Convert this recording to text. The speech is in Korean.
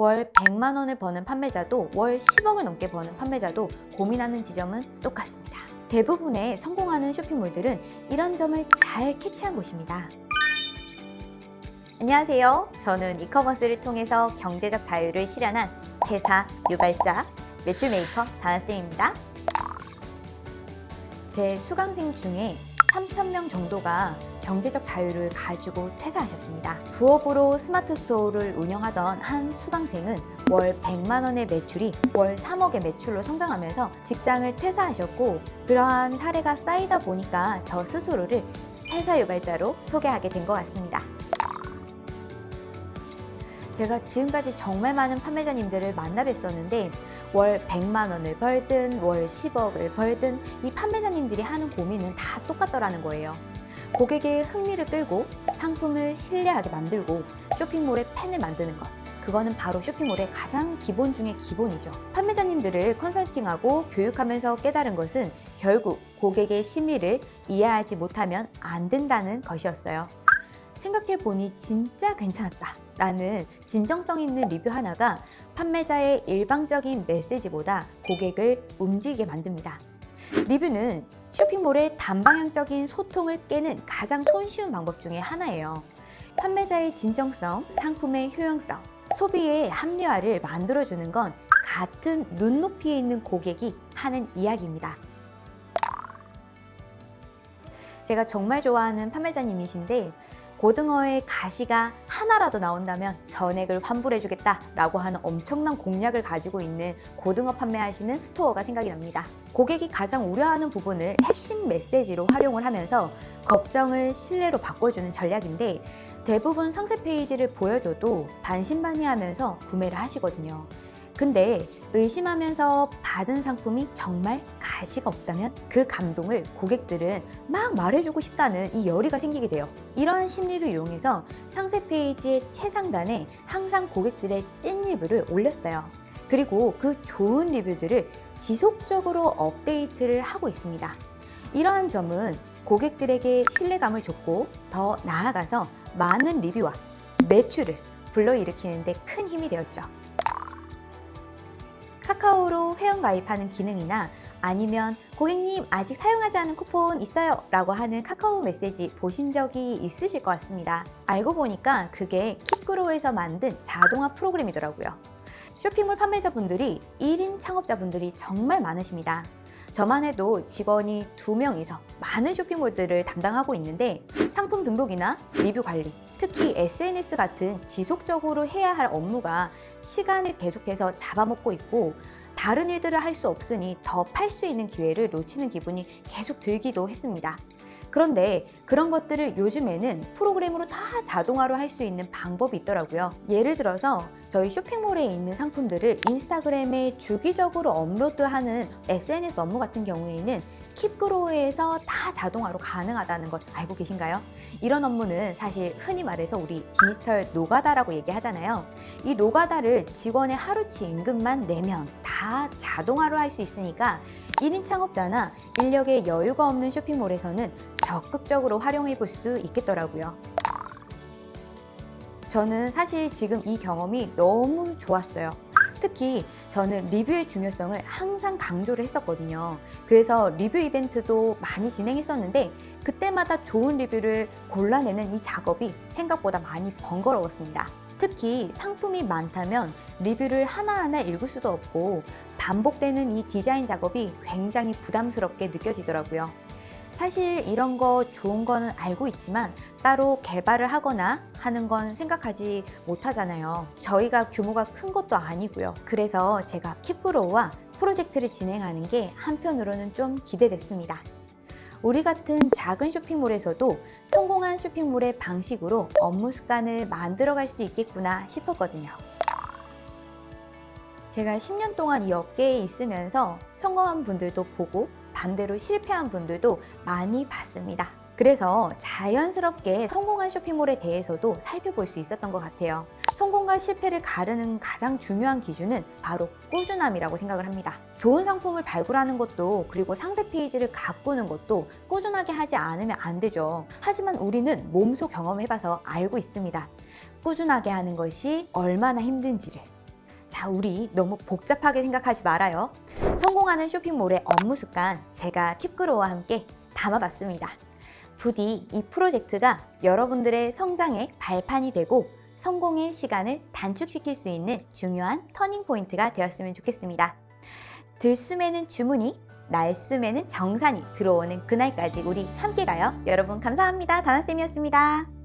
월 100만 원을 버는 판매자도 월 10억을 넘게 버는 판매자도 고민하는 지점은 똑같습니다. 대부분의 성공하는 쇼핑몰들은 이런 점을 잘 캐치한 곳입니다. 안녕하세요. 저는 이커머스를 통해서 경제적 자유를 실현한 퇴사, 유발자, 매출 메이커 다나쌤입니다. 제 수강생 중에 3,000명 정도가 경제적 자유를 가지고 퇴사하셨습니다. 부업으로 스마트 스토어를 운영하던 한 수강생은 월 100만 원의 매출이 월 3억의 매출로 성장하면서 직장을 퇴사하셨고 그러한 사례가 쌓이다 보니까 저 스스로를 퇴사 유발자로 소개하게 된 것 같습니다. 제가 지금까지 정말 많은 판매자님들을 만나 뵀었는데 월 100만 원을 벌든 월 10억을 벌든 이 판매자님들이 하는 고민은 다 똑같더라는 거예요. 고객의 흥미를 끌고 상품을 신뢰하게 만들고 쇼핑몰의 팬을 만드는 것. 그거는 바로 쇼핑몰의 가장 기본 중의 기본이죠. 판매자님들을 컨설팅하고 교육하면서 깨달은 것은 결국 고객의 심리를 이해하지 못하면 안 된다는 것이었어요. 생각해보니 진짜 괜찮았다. 라는 진정성 있는 리뷰 하나가 판매자의 일방적인 메시지보다 고객을 움직이게 만듭니다. 리뷰는 쇼핑몰의 단방향적인 소통을 깨는 가장 손쉬운 방법 중에 하나예요. 판매자의 진정성, 상품의 효용성, 소비의 합리화를 만들어주는 건 같은 눈높이에 있는 고객이 하는 이야기입니다. 제가 정말 좋아하는 판매자님이신데 고등어의 가시가 하나라도 나온다면 전액을 환불해주겠다 라고 하는 엄청난 공약을 가지고 있는 고등어 판매하시는 스토어가 생각이 납니다. 고객이 가장 우려하는 부분을 핵심 메시지로 활용을 하면서 걱정을 신뢰로 바꿔주는 전략인데 대부분 상세 페이지를 보여줘도 반신반의하면서 구매를 하시거든요. 근데 의심하면서 받은 상품이 정말 가시가 없다면 그 감동을 고객들은 막 말해주고 싶다는 이 열의가 생기게 돼요. 이러한 심리를 이용해서 상세 페이지의 최상단에 항상 고객들의 찐 리뷰를 올렸어요. 그리고 그 좋은 리뷰들을 지속적으로 업데이트를 하고 있습니다. 이러한 점은 고객들에게 신뢰감을 줬고 더 나아가서 많은 리뷰와 매출을 불러일으키는 데 큰 힘이 되었죠. 카카오로 회원 가입하는 기능이나 아니면 고객님 아직 사용하지 않은 쿠폰 있어요 라고 하는 카카오 메시지 보신 적이 있으실 것 같습니다. 알고 보니까 그게 킵그로에서 만든 자동화 프로그램이더라고요. 쇼핑몰 판매자분들이 1인 창업자분들이 정말 많으십니다. 저만 해도 직원이 2명이서 많은 쇼핑몰들을 담당하고 있는데 상품 등록이나 리뷰 관리, 특히 SNS 같은 지속적으로 해야 할 업무가 시간을 계속해서 잡아먹고 있고 다른 일들을 할 수 없으니 더 팔 수 있는 기회를 놓치는 기분이 계속 들기도 했습니다. 그런데 그런 것들을 요즘에는 프로그램으로 다 자동화로 할 수 있는 방법이 있더라고요. 예를 들어서 저희 쇼핑몰에 있는 상품들을 인스타그램에 주기적으로 업로드하는 SNS 업무 같은 경우에는 킵그로에서 다 자동화로 가능하다는 것 알고 계신가요? 이런 업무는 사실 흔히 말해서 우리 디지털 노가다라고 얘기하잖아요. 이 노가다를 직원의 하루치 임금만 내면 다 자동화로 할 수 있으니까 1인 창업자나 인력에 여유가 없는 쇼핑몰에서는 적극적으로 활용해 볼 수 있겠더라고요. 저는 사실 지금 이 경험이 너무 좋았어요. 특히 저는 리뷰의 중요성을 항상 강조를 했었거든요. 그래서 리뷰 이벤트도 많이 진행했었는데 그때마다 좋은 리뷰를 골라내는 이 작업이 생각보다 많이 번거로웠습니다. 특히 상품이 많다면 리뷰를 하나하나 읽을 수도 없고 반복되는 이 디자인 작업이 굉장히 부담스럽게 느껴지더라고요. 사실 이런 거 좋은 거는 알고 있지만 따로 개발을 하거나 하는 건 생각하지 못하잖아요. 저희가 규모가 큰 것도 아니고요. 그래서 제가 킵그로우와 프로젝트를 진행하는 게 한편으로는 좀 기대됐습니다. 우리 같은 작은 쇼핑몰에서도 성공한 쇼핑몰의 방식으로 업무 습관을 만들어 갈 수 있겠구나 싶었거든요. 제가 10년 동안 이 업계에 있으면서 성공한 분들도 보고 반대로 실패한 분들도 많이 봤습니다. 그래서 자연스럽게 성공한 쇼핑몰에 대해서도 살펴볼 수 있었던 것 같아요. 성공과 실패를 가르는 가장 중요한 기준은 바로 꾸준함이라고 생각을 합니다. 좋은 상품을 발굴하는 것도 그리고 상세 페이지를 가꾸는 것도 꾸준하게 하지 않으면 안 되죠. 하지만 우리는 몸소 경험해봐서 알고 있습니다. 꾸준하게 하는 것이 얼마나 힘든지를 자, 우리 너무 복잡하게 생각하지 말아요. 성공하는 쇼핑몰의 업무 습관 제가 킵그로와 함께 담아봤습니다. 부디 이 프로젝트가 여러분들의 성장의 발판이 되고 성공의 시간을 단축시킬 수 있는 중요한 터닝 포인트가 되었으면 좋겠습니다. 들숨에는 주문이, 날숨에는 정산이 들어오는 그날까지 우리 함께 가요. 여러분 감사합니다. 다나쌤이었습니다.